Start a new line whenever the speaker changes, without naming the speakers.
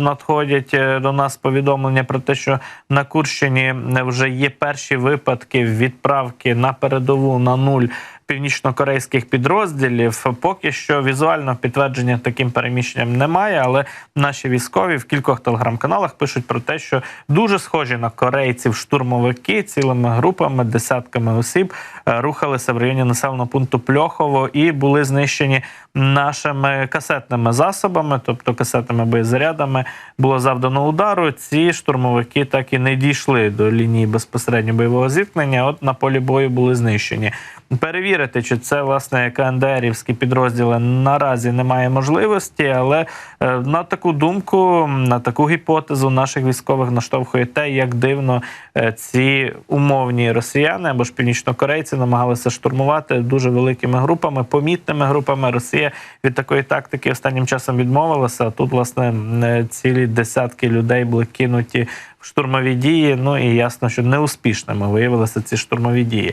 надходять е, до нас повідомлення про те, що на Курщині вже є перші випадки відправки на передову на нуль північнокорейських підрозділів. Поки що візуального підтвердження таким переміщенням немає, але наші військові в кількох телеграм-каналах пишуть про те, що дуже схожі на корейців штурмовики цілими групами, десятками осіб е, рухалися в районі населеного пункту Пльохово і були знищені нашими касетними засобами, тобто касетними боєзарядами, було завдано удару. Ці штурмовики так і не дійшли до лінії безпосередньо бойового зіткнення. От на полі бою були знищені. Перевірити, чи це власне КНДРівські підрозділи наразі немає можливості, але е, на таку думку, на таку гіпотезу наших військових наштовхує те, як дивно е, ці умовні росіяни або ж північнокорейці намагалися штурмувати дуже великими групами, помітними групами. Росія від такої тактики останнім часом відмовилася. Тут, власне, е, цілі десятки людей були кинуті штурмові дії. Ну і ясно, що неуспішними виявилися ці штурмові дії.